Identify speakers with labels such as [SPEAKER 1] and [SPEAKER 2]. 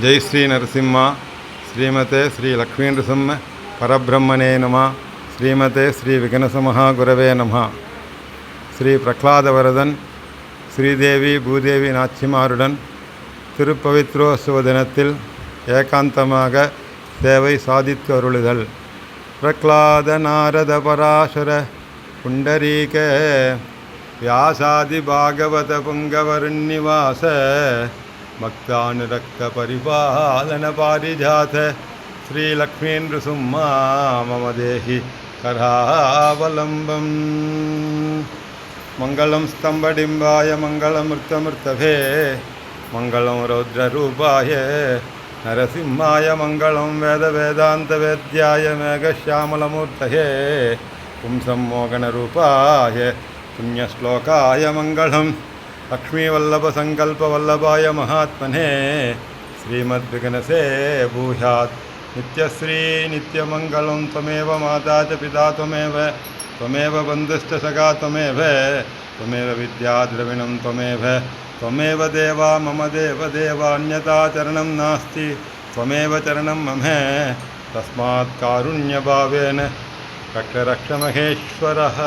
[SPEAKER 1] ஜெய் ஸ்ரீ நரசிம்மா. ஸ்ரீமதே ஸ்ரீ லக்ஷ்மீ நரசிம்ம பரபிரம்மனே நம. ஸ்ரீமதே ஸ்ரீ விகனசமஹா குரவே நம. ஸ்ரீ பிரகலாதவரதன் ஸ்ரீதேவி பூதேவி நாச்சிமாருடன் திருப்பவித்ரோத்சவ தினத்தில் ஏகாந்தமாக சேவை சாதித்து அருளுதல். பிரகலாத நாரத பராசர குண்டரீக வியாசாதி பாகவத புங்கவருண்ணிவாச भक्तानुरक्तपरिपालनपारिजात श्रीलक्ष्मीन्द्रसुम्मा मम देहि करावलम्बम् मङ्गलं स्तम्भडिम्बाय मङ्गलमृतमृतभे मङ्गलं रौद्ररूपाय नरसिंहाय मङ्गलं वेदवेदान्तवेद्याय मेघश्यामलमूर्तये पुंसं मोगनरूपाय पुण्यश्लोकाय मङ्गलम् लक्ष्मीवल्लभसङ्कल्पवल्लभाय महात्मने श्रीमद्विघ्नसे भूयात्। नित्यश्री नित्यमङ्गलं त्वमेव माता च पिता त्वमेव त्वमेव बन्धुश्च सखा त्वमेव त्वमेव विद्याद्रविणं त्वमेव त्वमेव देवा मम देव देवान्यथा चरणं नास्ति, त्वमेव चरणं मम, तस्मात् कारुण्यभावेन रक्ष रक्ष महेश्वरः